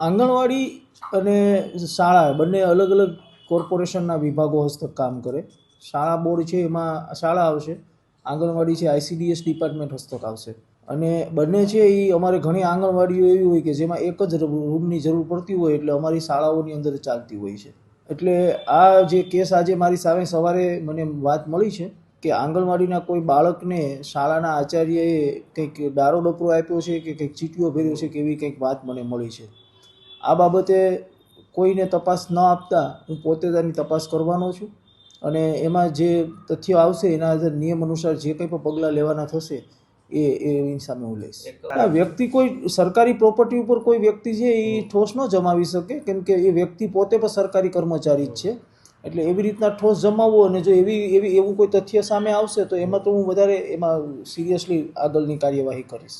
આંગણવાડી અને શાળા બંને અલગ અલગ કોર્પોરેશનના વિભાગો હસ્તક કામ કરે. શાળા બોર્ડ છે એમાં શાળા આવશે, આંગણવાડી છે આઈસીડીએસ ડિપાર્ટમેન્ટ હસ્તક આવશે. અને બંને છે એ અમારે ઘણી આંગણવાડીઓ એવી હોય કે જેમાં એક જ રૂમની જરૂર પડતી હોય એટલે અમારી શાળાઓની અંદર ચાલતી હોય છે. એટલે આ જે કેસ આજે મારી સામે સવારે મને વાત મળી છે કે આંગણવાડીના કોઈ બાળકને શાળાના આચાર્યએ કંઈક દારો ડપરો આપ્યો છે કે કંઈક ચીટીઓ ભર્યો છે કે એવી કંઈક વાત મને મળી છે. આ બાબતે કોઈને તપાસ ન આપતા હું પોતે તેની તપાસ કરવાનો છું અને એમાં જે તથ્યો આવશે એના આધારે નિયમ અનુસાર જે કંઈ પણ પગલાં લેવાના થશે એ એની સામે હું લઈશ. આ વ્યક્તિ કોઈ સરકારી પ્રોપર્ટી ઉપર કોઈ વ્યક્તિ છે એ ઠોસ ન જમાવી શકે કેમ કે એ વ્યક્તિ પોતે પણ સરકારી કર્મચારી જ છે. એટલે એવી રીતના ઠોસ જમાવવો અને જો એવી એવી એવું કોઈ તથ્ય સામે આવશે તો એમાં તો હું વધારે એમાં સિરિયસલી આગળની કાર્યવાહી કરીશ.